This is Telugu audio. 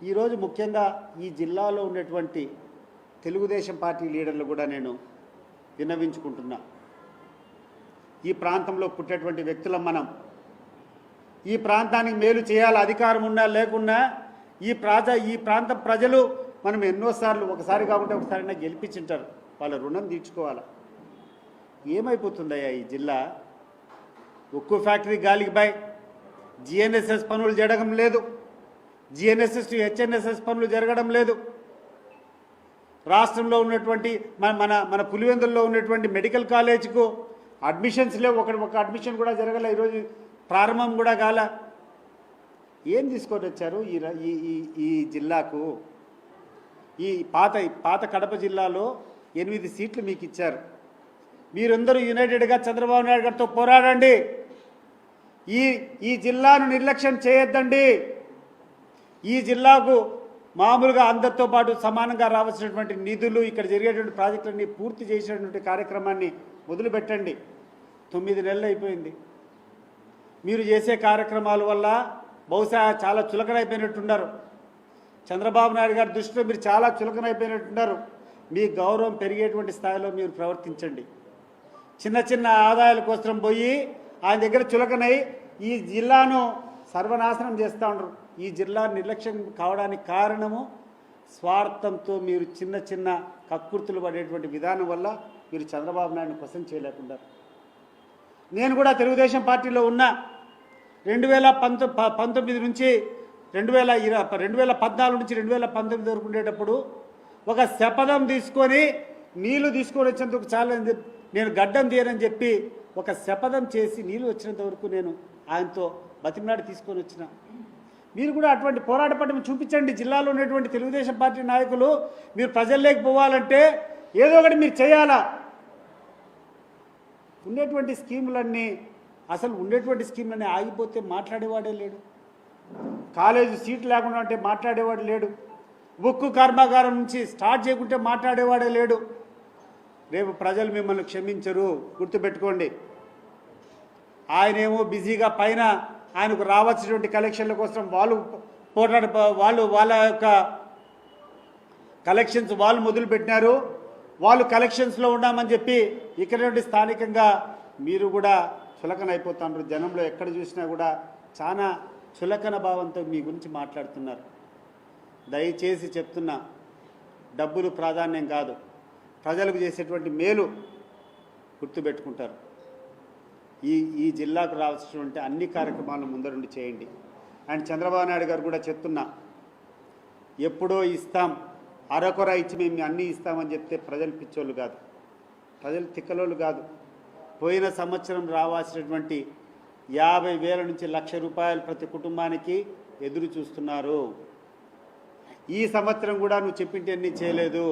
ఈరోజు ముఖ్యంగా ఈ జిల్లాలో ఉన్నటువంటి తెలుగుదేశం పార్టీ లీడర్లు కూడా నేను విన్నవించుకుంటున్నా. ఈ ప్రాంతంలో పుట్టేటువంటి వ్యక్తులం మనం. ఈ ప్రాంతానికి మేలు చేయాలి అధికారం ఉన్నా లేకున్నా ఈ ప్రాజ ఈ ప్రాంత ప్రజలు మనం ఎన్నోసార్లు ఒకసారి కాకుండా ఒకసారి గెలిపించుంటారు. వాళ్ళ రుణం తీర్చుకోవాలి? ఏమైపోతుందయ్యా ఈ జిల్లా? ఉక్కు ఫ్యాక్టరీ గాలికి బై జిఎన్ఎస్ఎస్ పనులు జరగడం లేదు. జిఎన్ఎస్ఎస్ టు హెచ్ఎన్ఎస్ఎస్ పనులు జరగడం లేదు. రాష్ట్రంలో ఉన్నటువంటి మన మన మన పులివెందుల్లో ఉన్నటువంటి మెడికల్ కాలేజ్కు అడ్మిషన్స్ లేవు. ఒక ఒక అడ్మిషన్ కూడా జరగలే. ఈరోజు ప్రారంభం కూడా కాల. ఏం తీసుకొని వచ్చారు ఈ ఈ ఈ- ఈ జిల్లాకు? ఈ పాత పాత కడప జిల్లాలో ఎనిమిది సీట్లు మీకు ఇచ్చారు. మీరందరూ యునైటెడ్గా చంద్రబాబు నాయుడు గారితో పోరాడండి. ఈ ఈ జిల్లాను నిర్లక్ష్యం చేయొద్దండి. ఈ జిల్లాకు మామూలుగా అందరితో పాటు సమానంగా రావాల్సినటువంటి నిధులు ఇక్కడ జరిగేటువంటి ప్రాజెక్టులన్నీ పూర్తి చేసేటువంటి కార్యక్రమాన్ని మొదలుపెట్టండి. తొమ్మిది నెలలు అయిపోయింది. మీరు చేసే కార్యక్రమాల వల్ల బహుశా చాలా చులకనైపోయినట్టున్నారు. చంద్రబాబు నాయుడు గారి దృష్టిలో మీరు చాలా చులకనైపోయినట్టున్నారు. మీ గౌరవం పెరిగేటువంటి స్థాయిలో మీరు ప్రవర్తించండి. చిన్న చిన్న ఆదాయాల కోసం పోయి ఆయన దగ్గర చులకనై ఈ జిల్లాను సర్వనాశనం చేస్తూ ఉండరు. ఈ జిల్లా నిర్లక్ష్యం కావడానికి కారణము స్వార్థంతో మీరు చిన్న చిన్న కక్కుర్తులు పడేటువంటి విధానం వల్ల మీరు చంద్రబాబు నాయుడు క్వశ్చన్ చేయలేకుండా. నేను కూడా తెలుగుదేశం పార్టీలో ఉన్న. రెండు వేల పంతొమ్మిది నుంచి రెండు వేల ఇర రెండు వేల పద్నాలుగు నుంచి రెండు వేల పంతొమ్మిది వరకు ఉండేటప్పుడు ఒక శపథం తీసుకొని నీళ్ళు తీసుకొని వచ్చేందుకు చాలని చెప్పి నేను గడ్డం తీయనని చెప్పి ఒక శపథం చేసి నీళ్ళు వచ్చినంత వరకు నేను ఆయనతో బతిమనాడు తీసుకొని వచ్చిన. మీరు కూడా అటువంటి పోరాట పట్టం చూపించండి. జిల్లాలో ఉన్నటువంటి తెలుగుదేశం పార్టీ నాయకులు మీరు ప్రజల్లోకి పోవాలంటే ఏదో ఒకటి మీరు చేయాలా? ఉండేటువంటి స్కీములన్నీ అసలు ఉండేటువంటి స్కీములన్నీ ఆగిపోతే మాట్లాడేవాడే లేడు. కాలేజీ సీట్ లేకుండా అంటే మాట్లాడేవాడు లేడు. ఉక్కు కర్మాగారం నుంచి స్టార్ట్ చేయకుంటే మాట్లాడేవాడే లేడు. రేపు ప్రజలు మిమ్మల్ని క్షమించరు. గుర్తుపెట్టుకోండి. ఆయనేమో బిజీగా పైన ఆయనకు రావాల్సినటువంటి కలెక్షన్ల కోసం వాళ్ళు పోరాడ వాళ్ళు వాళ్ళ యొక్క కలెక్షన్స్ వాళ్ళు మొదలుపెట్టినారు. వాళ్ళు కలెక్షన్స్లో ఉన్నామని చెప్పి ఇక్కడ నుండి స్థానికంగా మీరు కూడా చులకన అయిపోతున్నారు జనంలో ఎక్కడ చూసినా కూడా చాలా చులకన భావంతో మీ గురించి మాట్లాడుతున్నారు. దయచేసి చెప్తున్నా డబ్బులు ప్రాధాన్యం కాదు. ప్రజలకు చేసేటువంటి మేలు గుర్తుపెట్టుకుంటారు. ఈ ఈ జిల్లాకు రావాల్సినటువంటి అన్ని కార్యక్రమాలను ముందరుండి చేయండి. అండ్ చంద్రబాబు నాయుడు గారు కూడా చెప్తున్నా ఎప్పుడో ఇస్తాం అరకొర ఇచ్చి మేము అన్నీ ఇస్తామని చెప్తే ప్రజలు పిచ్చోళ్ళు కాదు. ప్రజలు తిక్కలోళ్ళు కాదు. పోయిన సంవత్సరం రావాల్సినటువంటి యాభై వేల నుంచి లక్ష రూపాయలు ప్రతి కుటుంబానికి ఎదురు చూస్తున్నారు. ఈ సంవత్సరం కూడా నువ్వు చెప్పింటే అన్నీ చేయలేదు.